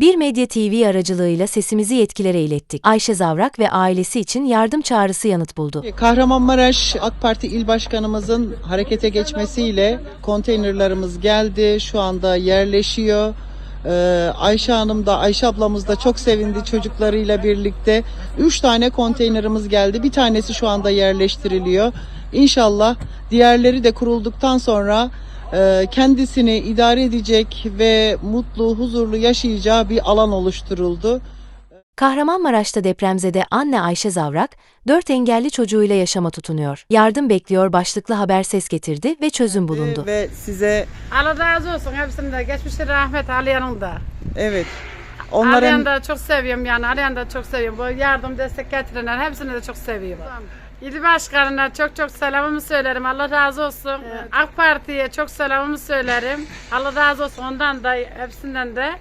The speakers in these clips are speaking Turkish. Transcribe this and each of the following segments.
Bir Medya TV aracılığıyla sesimizi yetkilere ilettik. Ayşe Zavrak ve ailesi için yardım çağrısı yanıt buldu. Kahramanmaraş AK Parti İl Başkanımızın harekete geçmesiyle konteynerlarımız geldi. Şu anda yerleşiyor. Ee, Ayşe Hanım da Ayşe ablamız da çok sevindi çocuklarıyla birlikte. Üç tane konteynerimiz geldi. Bir tanesi şu anda yerleştiriliyor. İnşallah diğerleri de kurulduktan sonra e, kendisini idare edecek ve mutlu, huzurlu yaşayacağı bir alan oluşturuldu. Kahramanmaraş'ta depremzede anne Ayşe Zavrak, dört engelli çocuğuyla yaşama tutunuyor. Yardım bekliyor başlıklı haber ses getirdi ve çözüm bulundu. Ve size Allah razı olsun hepsinde. Geçmişte rahmet Aliye'nin de. evet onların de çok seviyorum yani. Aliye'ni de çok seviyorum. Bu yardım destek getirenler hepsini de çok seviyorum. İl başkanına çok çok selamımı söylerim. Allah razı olsun. AK Parti'ye çok selamımı söylerim. Allah razı olsun ondan da hepsinden de.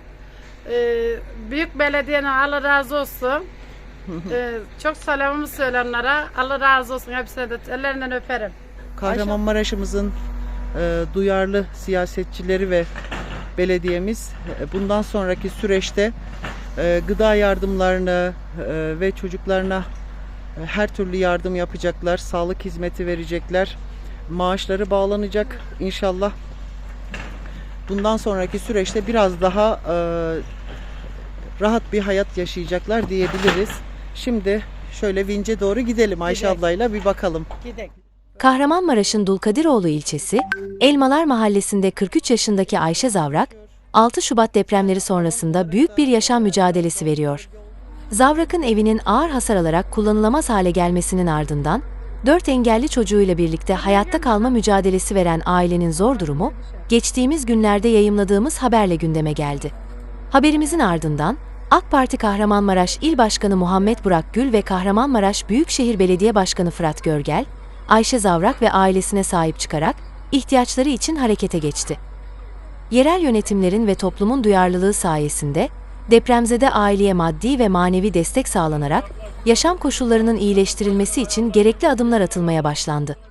Ee, büyük belediyenin Allah razı olsun. Ee, çok selamımı söyle onlara. Allah razı olsun hepsine de ellerinden öperim. Kahramanmaraş'ımızın e, duyarlı siyasetçileri ve belediyemiz e, bundan sonraki süreçte e, gıda yardımlarını e, ve çocuklarına her türlü yardım yapacaklar, sağlık hizmeti verecekler, maaşları bağlanacak inşallah. Bundan sonraki süreçte biraz daha e, rahat bir hayat yaşayacaklar diyebiliriz. Şimdi şöyle Vinç'e doğru gidelim Ayşe ablayla bir bakalım. Kahramanmaraş'ın Dulkadiroğlu ilçesi, Elmalar Mahallesi'nde 43 yaşındaki Ayşe Zavrak, 6 Şubat depremleri sonrasında büyük bir yaşam mücadelesi veriyor. Zavrak'ın evinin ağır hasar alarak kullanılamaz hale gelmesinin ardından, 4 engelli çocuğuyla birlikte hayatta kalma mücadelesi veren ailenin zor durumu, geçtiğimiz günlerde yayımladığımız haberle gündeme geldi. Haberimizin ardından, AK Parti Kahramanmaraş İl Başkanı Muhammed Burak Gül ve Kahramanmaraş Büyükşehir Belediye Başkanı Fırat Görgel, Ayşe Zavrak ve ailesine sahip çıkarak ihtiyaçları için harekete geçti. Yerel yönetimlerin ve toplumun duyarlılığı sayesinde depremzede aileye maddi ve manevi destek sağlanarak yaşam koşullarının iyileştirilmesi için gerekli adımlar atılmaya başlandı.